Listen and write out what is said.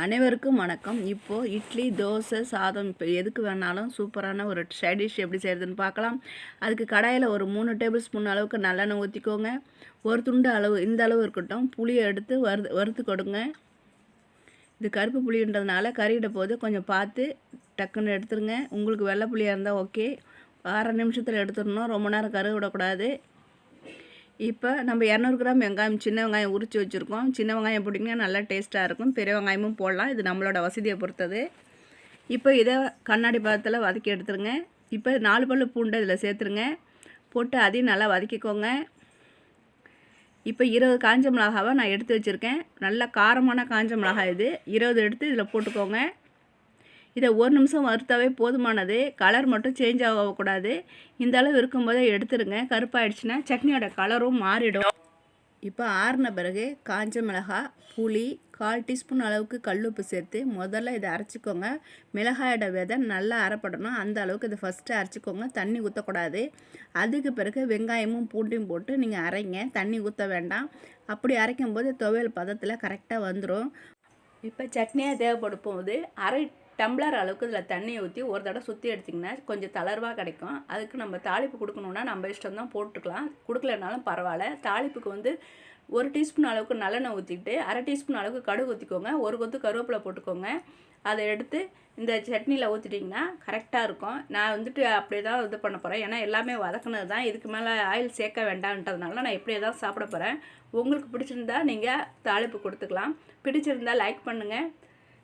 அனைவருக்கும் வணக்கம். இப்போது இட்லி தோசை சாதம் இப்போ எதுக்கு வேணாலும் சூப்பரான ஒரு சைட் டிஷ் எப்படி செய்கிறதுன்னு பார்க்கலாம். அதுக்கு கடாயில் ஒரு மூணு டேபிள் ஸ்பூன் அளவுக்கு நல்லெண்ணெய் ஊற்றிக்கோங்க ஒரு துண்டு அளவு இந்த அளவு இருக்கட்டும். புளியை எடுத்து வறு வறுத்து கொடுங்க. இது கருப்பு புளின்றதுனால கறியிட போது கொஞ்சம் பார்த்து டக்குன்னு எடுத்துருங்க. உங்களுக்கு வெள்ளை புளியாக இருந்தால் ஓகே அரை நிமிஷத்தில் எடுத்துடணும். ரொம்ப நேரம் கரு விடக்கூடாது. இப்போ நம்ம இரநூறு கிராம் வெங்காயம் சின்ன வெங்காயம் உரித்து வச்சுருக்கோம். சின்ன வெங்காயம் போட்டிங்கன்னா நல்லா டேஸ்ட்டாக இருக்கும். பெரிய வெங்காயமும் போடலாம். இது நம்மளோட வசதியை பொறுத்தது. இப்போ இதை கண்ணாடி பாதத்தில் வதக்கி எடுத்துருங்க. இப்போ நாலு பல்லு பூண்டை இதில் சேர்த்துருங்க. போட்டு அதையும் நல்லா வதக்கிக்கோங்க. இப்போ இருபது காஞ்ச மிளகாவை நான் எடுத்து வச்சுருக்கேன். நல்ல காரமான காஞ்ச மிளகாய் இது. இருபது எடுத்து இதில் போட்டுக்கோங்க. இதை ஒரு நிமிஷம் வறுத்தாவே போதுமானது. கலர் மட்டும் சேஞ்ச் ஆகக்கூடாது. இந்த அளவு இருக்கும்போதே எடுத்துருங்க. கருப்பாயிடுச்சுன்னா சட்னியோட கலரும் மாறிடும். இப்போ ஆறின பிறகு காஞ்ச மிளகாய் புளி கால் டீஸ்பூன் அளவுக்கு கல்லுப்பு சேர்த்து முதல்ல இதை அரைச்சிக்கோங்க. மிளகாயோட விதை நல்லா அரைப்படணும். அந்த அளவுக்கு இதை ஃபஸ்ட்டு அரைச்சிக்கோங்க. தண்ணி ஊற்றக்கூடாது அதுக்கு பிறகு வெங்காயமும் பூண்டையும் போட்டு நீங்கள் அரைங்க. தண்ணி ஊற்ற வேண்டாம். அப்படி அரைக்கும் போது துவையல் பதத்தில் கரெக்டாக வந்துடும் இப்போ சட்னியாக தேவைப்படும் போது அரை டம்ளர் அளவுக்கு இதில் தண்ணியை ஊற்றி ஒரு தடவை சுற்றி எடுத்திங்கன்னா கொஞ்சம் தளர்வாக கிடைக்கும். அதுக்கு நம்ம தாளிப்பு கொடுக்கணுன்னா நம்ம இஷ்டம் தான் போட்டுக்கலாம். கொடுக்கலனாலும் பரவாயில்ல. தாளிப்புக்கு வந்து ஒரு டீஸ்பூன் அளவுக்கு நல்லெண்ணெய் ஊற்றிட்டு அரை டீஸ்பூன் அளவுக்கு கடுகு ஊற்றிக்கோங்க ஒரு கொத்து கருவேப்பிலை போட்டுக்கோங்க. அதை எடுத்து இந்த சட்னியில் ஊற்றிட்டிங்கன்னா கரெக்டாக இருக்கும். நான் வந்துட்டு அப்படியே தான் இது பண்ண போகிறேன் ஏன்னா எல்லாமே வதக்குனது தான். இதுக்கு மேலே ஆயில் சேர்க்க வேண்டாம்ன்றதுனால நான் இப்படியே தான் சாப்பிட போகிறேன் உங்களுக்கு பிடிச்சிருந்தா நீங்கள் தாளிப்பு கொடுத்துக்கலாம். பிடிச்சிருந்தா லைக் பண்ணுங்கள்